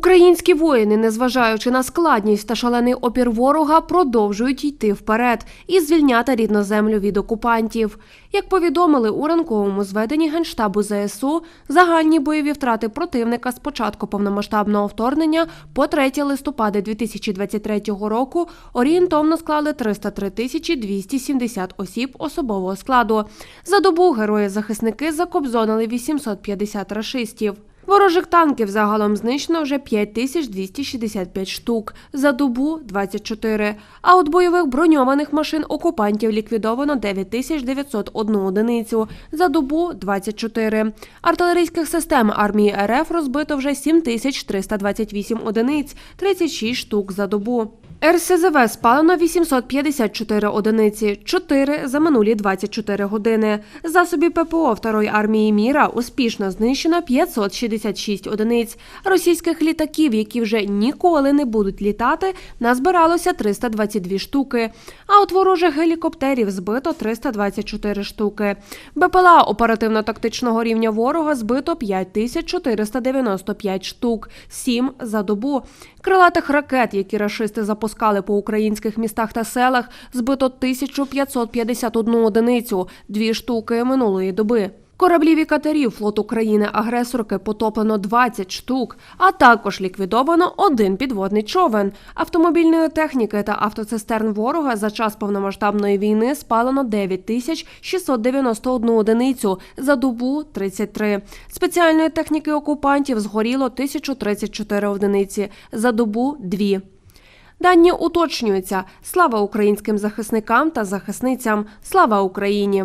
Українські воїни, незважаючи на складність та шалений опір ворога, продовжують йти вперед і звільняти рідну землю від окупантів. Як повідомили у ранковому зведенні генштабу ЗСУ, загальні бойові втрати противника з початку повномасштабного вторгнення по 3 листопада 2023 року орієнтовно склали 303 тисячі 270 осіб особового складу. За добу герої-захисники закобзонили 850 рашистів. Ворожих танків загалом знищено вже 5265 штук, за добу 24. А от бойових броньованих машин окупантів ліквідовано 9901 одиницю, за добу 24. Артилерійських систем армії РФ розбито вже 7328 одиниць, 36 штук за добу. РСЗВ спалено 854 одиниці, 4 за минулі 24 години. Засобів ППО Второї армії міра успішно знищено 566 одиниць. Російських літаків, які вже ніколи не будуть літати, назбиралося 322 штуки. От ворожих гелікоптерів збито 324 штуки. БПЛА оперативно-тактичного рівня ворога збито 5495 штук, 7 за добу. Крилатих ракет, які рашисти запускали по українських містах та селах, збито 1551 одиницю, дві штуки минулої доби. Кораблів і катерів флоту країни-агресорки потоплено 20 штук, а також ліквідовано один підводний човен. Автомобільної техніки та автоцистерн ворога за час повномасштабної війни спалено 9 тисяч 691 одиницю, за добу 33. Спеціальної техніки окупантів згоріло 1034 одиниці, за добу 2. Дані уточнюються. Слава українським захисникам та захисницям. Слава Україні!